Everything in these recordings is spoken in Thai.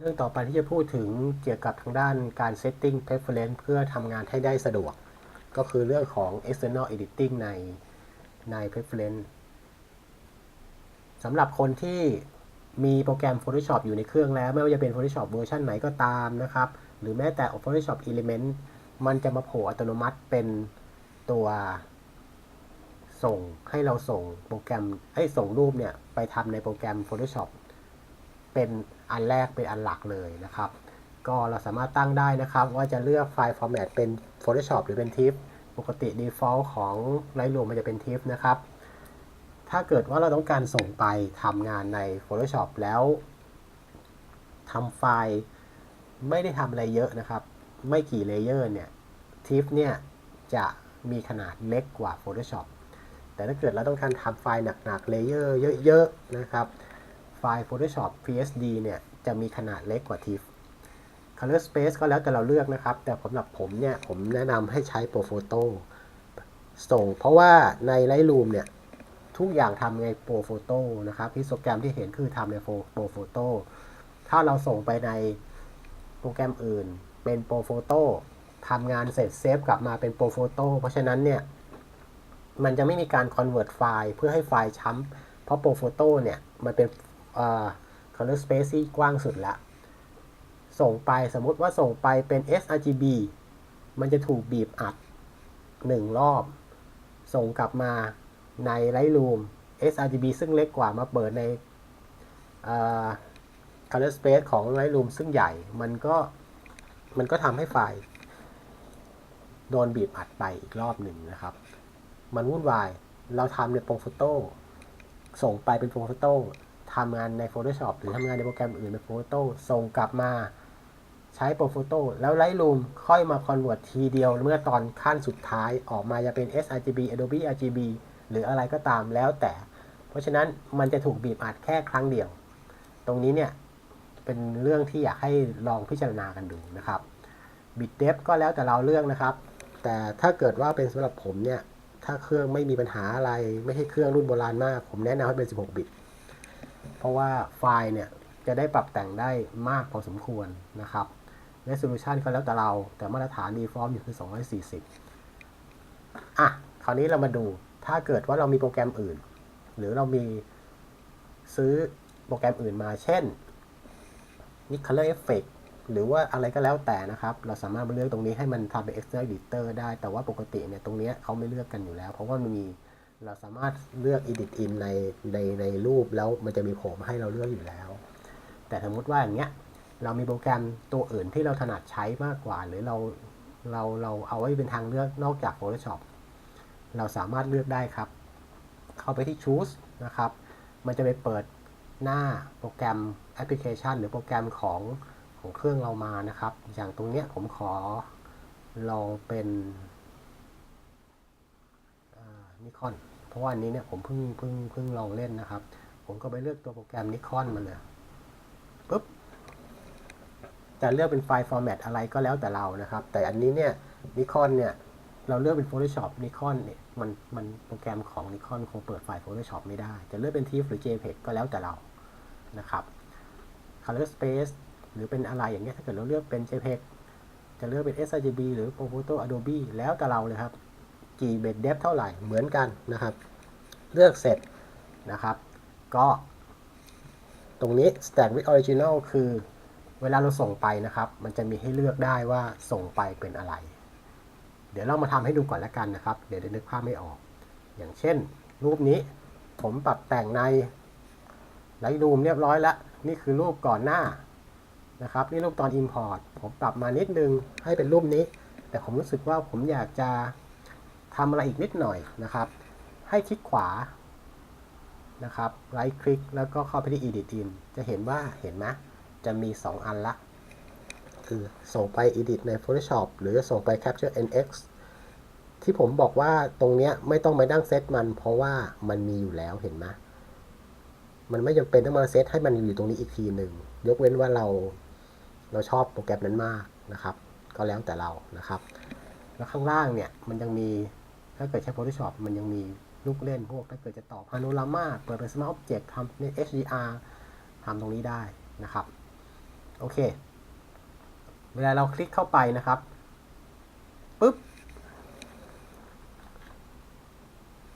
เรื่องต่อไปที่จะพูดถึงเกี่ยวกับทางด้านการ setting preference เพื่อทำงานให้ได้สะดวก ก็คือเรื่องของ external editing ในใน preference สำหรับคนที่มีโปรแกรม Photoshop อยู่ในเครื่องแล้ว ไม่ว่าจะเป็น Photoshop เวอร์ชันไหนก็ตามนะครับ หรือแม้แต่ Photoshop Element มันจะมาโผล่อัตโนมัติเป็นตัวส่งให้เราส่งโปรแกรมให้ส่งรูปเนี่ย ไปทำในโปรแกรม Photoshop เป็น อันแรกเป็นอันหลักเลยนะครับ ก็เราสามารถตั้งได้นะครับ ว่าจะเลือกไฟล์ format เป็น Photoshop หรือเป็น TIFF ปกติ default ของ Lightroom มันจะเป็น TIFF นะครับ ถ้าเกิดว่าเราต้องการส่งไปทำงานใน Photoshop แล้วทำไฟล์ไม่ได้ทำอะไรเยอะนะครับ ไม่กี่เลเยอร์เนี่ย TIFF เนี่ยจะมีขนาดเล็กกว่า Photoshop แต่ถ้าเกิดเราต้องการทำไฟล์หนักๆเลเยอร์เยอะๆนะครับ ล์ Photoshop PSD เนี่ยจะมีขนาดเล็กกว่า TIFF Color Space ก็แล้วแต่เราเลือกนะครับ แต่สำหรับผมเนี่ย ผมแนะนำให้ใช้ Pro Photo ส่ง เพราะว่าใน Lightroom เนี่ย ทุกอย่างทำใน Pro Photo นะครับที่โปรแกรมที่เห็นคือทำใน Pro Photo ถ้าเราส่งไปในโปรแกรมอื่นเป็น Pro Photo ทำงานเสร็จเซฟกลับมาเป็น Pro Photo เพราะฉะนั้นเนี่ย มันจะไม่มีการ convert ไฟล์เพื่อให้ไฟล์ช้ำเพราะ Pro Photo เนี่ย มันเป็น color space ที่กว้างสุดละ ส่งไปสมมุติว่าส่งไปเป็น sRGB มันจะถูกบีบอัด 1 รอบ ส่งกลับมาใน Lightroom sRGB ซึ่งเล็กกว่ามาเปิดใน color space ของ Lightroom ซึ่งใหญ่ มันก็มันก็ทำให้ไฟล์โดนบีบอัดไปอีกรอบหนึ่งนะครับ มันวุ่นวาย เราทำในโปรโฟโต้ ส่งไปเป็นโปรโฟโต้ ทำงานใน Photoshop หรือทำงานในโปรแกรมอื่นในโปรโฟโต้ส่งกลับมาใช้โปรโฟโต้แล้ว Lightroom ค่อยมาคอนเวิร์ตทีเดียวเมื่อตอนขั้นสุดท้ายออกมาจะเป็น sRGB Adobe RGB หรืออะไรก็ตามแล้วแต่ เพราะฉะนั้นมันจะถูกบีบอัดแค่ครั้งเดียว ตรงนี้เนี่ย เป็นเรื่องที่อยากให้ลองพิจารณากันดูนะครับบิตเดฟก็แล้วแต่เราเลือกนะครับ แต่ถ้าเกิดว่าเป็นสำหรับผมเนี่ย ถ้าเครื่องไม่มีปัญหาอะไรไม่ใช่เครื่องรุ่นโบราณมาก ผมแนะนำให้เป็น 16 บิต เพราะว่าไฟล์เนี่ยจะได้ปรับแต่งได้มากพอสมควรนะครับ Resolution ก็แล้วแต่เราแต่มาตรฐาน default อยู่คือ 240 อะ คราวนี้เรามาดูถ้าเกิดว่าเรามีโปรแกรมอื่น หรือเรามีซื้อโปรแกรมอื่นมาเช่น นี่ Color Effect หรือว่าอะไรก็แล้วแต่นะครับ เราสามารถมาเลือกตรงนี้ให้มันทำเป็น external editor ได้แต่ว่าปกติเนี่ยตรงนี้เขาไม่เลือกกันอยู่แล้ว เพราะว่ามันมี เราสามารถเลือก edit in ในในในรูปแล้วมันจะมีโผล่มาให้เราเลือกอยู่แล้ว แต่สมมติว่าอย่างเงี้ยเรามีโปรแกรมตัวอื่นที่เราถนัดใช้มากกว่า หรือเราเราเราเอาไว้เป็นทางเลือกนอกจาก Photoshop เราสามารถเลือกได้ครับ เข้าไปที่ choose นะครับ มันจะไปเปิดหน้าโปรแกรมแอปพลิเคชัน หรือโปรแกรมของของเครื่องเรามานะครับ อย่างตรงเนี้ยผมขอลองเป็นนิคอน ราะว่าอันนี้เนี่ยผมเพิ่งเพิ่งเพิ่งลองเล่นนะครับ ผมก็ไปเลือกตัวโปรแกรมนิคอนมาเลยปุ๊บจะเลือกเป็นไฟล์ฟอร์แมตอะไรก็แล้วแต่เรานะครับ แต่อันนี้เนี่ยนิคอนเนี่ยเราเลือกเป็น Photoshop Nikon เนี่ยมันมันโปรแกรมของ Nikon คงเปิดไฟล์ Photoshop ไม่ได้ จะเลือกเป็น TIFF หรือ JPEG ก็แล้วแต่เรานะครับ Color Space หรือเป็นอะไรอย่างเงี้ยถ้าเกิดเราเลือกเป็น JPEG จะเลือกเป็น sRGB หรือ Pro Photo Adobe แล้วแต่เราเลยครับ กี่เบตเดฟเท่าไหร่เหมือนกันนะครับ เลือกเสร็จนะครับ ก็ตรงนี้ Stack with Original คือเวลาเราส่งไปนะครับ มันจะมีให้เลือกได้ว่าส่งไปเป็นอะไร เดี๋ยวเรามาทำให้ดูก่อนแล้วกันนะครับ เดี๋ยวจะนึกภาพไม่ออก อย่างเช่น รูปนี้ผมปรับแต่งใน Lightroom เรียบร้อยแล้ว นี่คือรูปก่อนหน้านะครับ นี่รูปตอน Import ผมปรับมานิดนึงให้เป็นรูปนี้ แต่ผมรู้สึกว่าผมอยากจะ ทำอะไรอีกนิดหน่อยนะครับ ให้คลิกขวานะครับไ i ท์คลิกแล้วก็เข้าไปที่ Edit In จะเห็นว่าเห็นไหมจะมี 2 อันละ คือส่งไป Edit ใน Photoshop หรือส่งไป Capture NX ที่ผมบอกว่าตรงเนี้ยไม่ต้องไปนั่งเซตมัน เพราะว่ามันมีอยู่แล้วเห็นไหมมันไม่จำเป็นต้องมาเซตให้มันอยู่ตรงนี้อีกทีหนึ่ง ยกเว้นว่าเราเราชอบโปรแกรมนั้นมากนะครับ ก็แล้วแต่เรานะครับ แล้วข้างล่างเนี่ยมันยังมี ถ้าเกิดใช้ Photoshop มันยังมีลูกเล่นพวก ถ้าเกิดจะต่อพาโนรามาเปิดเป็น Smart Object ทำใน HDR ทำตรงนี้ได้นะครับ โอเค เวลาเราคลิกเข้าไปนะครับปุ๊บ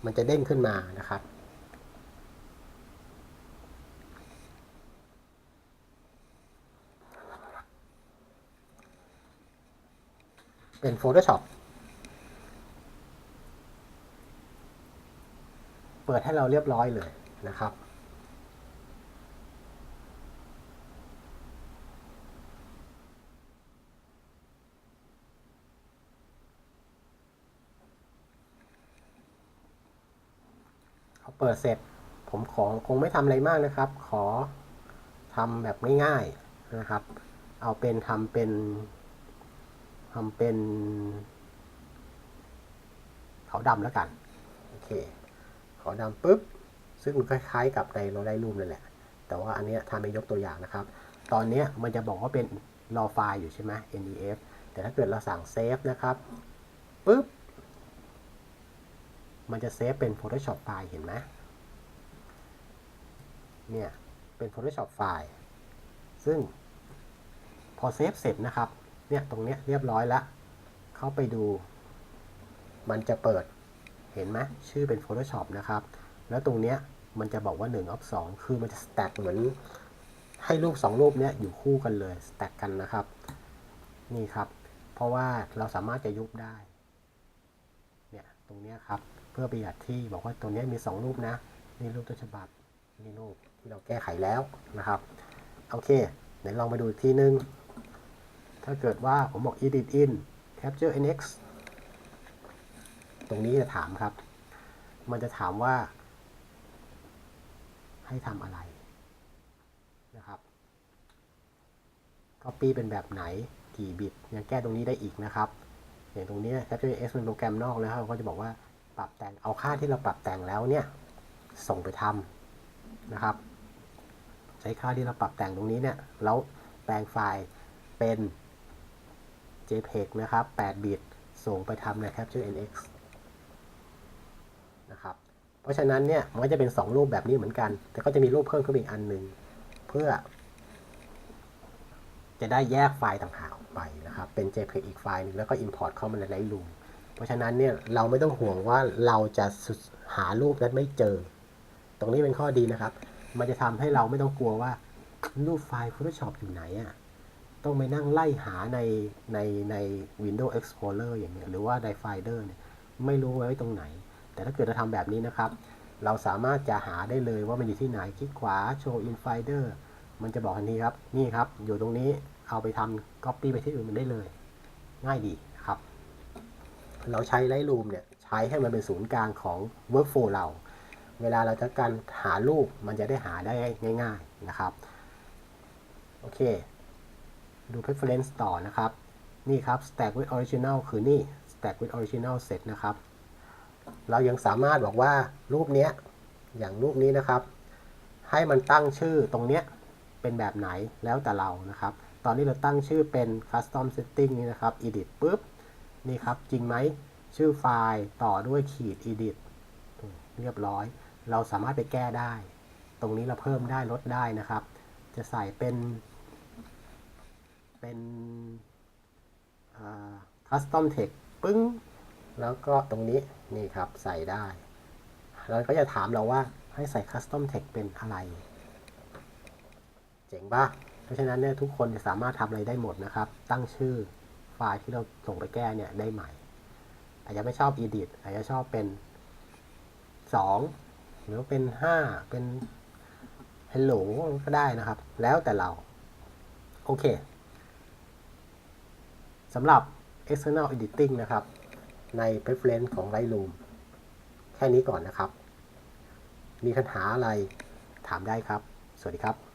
มันจะเด้งขึ้นมานะครับเป็น Photoshop ปิดให้เราเรียบร้อยเลยนะครับเปิดเสร็จผมขอคงไม่ทำอะไรมากนะครับ ขอทำแบบง่ายๆนะครับ เอาเป็นทำเป็นทำเป็นขาวดำแล้วกัน โอเค ขาวดำปุ๊บ ซึ่งมันคล้ายๆ กับในโรไลรูมนั่นแหละ แต่ว่าอันนี้ทำเป็นยกตัวอย่างนะครับ ตอนนี้มันจะบอกว่าเป็นรอไฟล์อยู่ใช่ไหม NDF แต่ถ้าเกิดเราสั่งเซฟนะครับปุ๊บ มันจะเซฟเป็น Photoshop ไฟล์เห็นไหมเนี่ยเป็น Photoshop ไฟล์ ซึ่งพอเซฟเสร็จนะครับ เนี่ยตรงเนี้ยเรียบร้อยแล้ว เข้าไปดู มันจะเปิด เห็นไหมชื่อเป็น Photoshop นะครับ แล้วตรงเนี้ยมันจะบอกว่า1 of 2 คือมันจะ stack เหมือนให้รูป 2 รูปเนี้ยอยู่คู่กันเลย stack กันนะครับ นี่ครับ เพราะว่าเราสามารถจะยุบได้ เนี่ยตรงเนี้ยครับ เพื่อประหยัดที่บอกว่าตัวเนี้ยมี 2 รูปนะ นี่รูปต้นฉบับ นี่รูปที่เราแก้ไขแล้วนะครับ โอเคไหนลองมาดูอีกทีนึง ถ้าเกิดว่าผมบอก edit in capture nx ตรงนี้จะถามครับ มันจะถามว่า ให้ทำอะไรนะครับ copy เป็นแบบไหนกี่บิตยังแก้ตรงนี้ได้อีกนะครับ อย่างตรงนี้ Capture X เป็นโปรแกรมนอกแล้วเขาก็จะบอกว่าปรับแต่งเอาค่าที่เราปรับแต่งแล้วเนี่ย ส่งไปทำนะครับ ใช้ค่าที่เราปรับแต่งตรงนี้เนี่ยแล้วแปลงไฟล์เป็น JPEG นะครับ 8 บิต ส่งไปทำใน Capture NX นะครับ เพราะฉะนั้นเนี่ยมันก็จะเป็น 2 รูปแบบนี้เหมือนกัน แต่ก็จะมีรูปเพิ่มขึ้นอีกอันหนึ่งเพื่อ จะได้แยกไฟล์ต่างหากไปนะครับ เป็น JPEG อีกไฟล์หนึงแล้วก็ Import เข้ามาใน Lightroom เพราะฉะนั้นเนี่ยเราไม่ต้องห่วงว่าเราจะหารูปนั้นไม่เจอ ตรงนี้เป็นข้อดีนะครับ มันจะทำให้เราไม่ต้องกลัวว่ารูปไฟล์ Photoshop อยู่ไหนอะต้องไปนั่งไล่หาในในใน Windows Explorer อย่างเงี้ยหรือว่าใน Finder เนี่ยไม่รู้ไว้ตรงไหน แต่ถ้าเกิดเราทำแบบนี้นะครับ เราสามารถจะหาได้เลยว่ามันอยู่ที่ไหนคลิกขวา Show in Finder มันจะบอกทันทีครับ นี่ครับ อยู่ตรงนี้เอาไปทำ Copy ไปที่อื่นมันได้เลย ง่ายดีครับ เราใช้ Lightroom เนี่ย ใช้ให้มันเป็นศูนย์กลางของ Workflow เรา เวลาเราจะการหารูปมันจะได้หาได้ง่าย ๆนะครับ โอเค ดู preference ต่อนะครับ นี่ครับ stack with original คือนี่ stack with original เสร็จนะครับ เรายังสามารถบอกว่ารูปเนี้ยอย่างรูปนี้นะครับ ให้มันตั้งชื่อตรงเนี้ยเป็นแบบไหนแล้วแต่เรานะครับ ตอนนี้เราตั้งชื่อเป็น custom setting นี่นะครับ edit ปุ๊บ นี่ครับ จริงไหม ชื่อไฟล์ต่อด้วยขีด edit เรียบร้อย เราสามารถไปแก้ได้ ตรงนี้เราเพิ่มได้ลดได้นะครับ จะใส่เป็น เป็น custom text ปึ้ง แล้วก็ตรงนี้นี่ครับใส่ได้ แล้วก็จะถามเราว่าให้ใส่ custom text เป็นอะไร เจ๋งปะเพราะฉะนั้นเนี่ยทุกคนจะสามารถทำอะไรได้หมดนะครับ ตั้งชื่อไฟล์ที่เราส่งไปแก้เนี่ยได้ใหม่ อาจจะไม่ชอบ edit อาจจะชอบเป็น 2 หรือเป็น 5 เป็น hello ก็ได้นะครับ แล้วแต่เรา โอเคสำหรับ external editing นะครับ ใน preference ของ Lightroom แค่นี้ก่อนนะครับ มีปัญหาอะไรถามได้ครับ สวัสดีครับ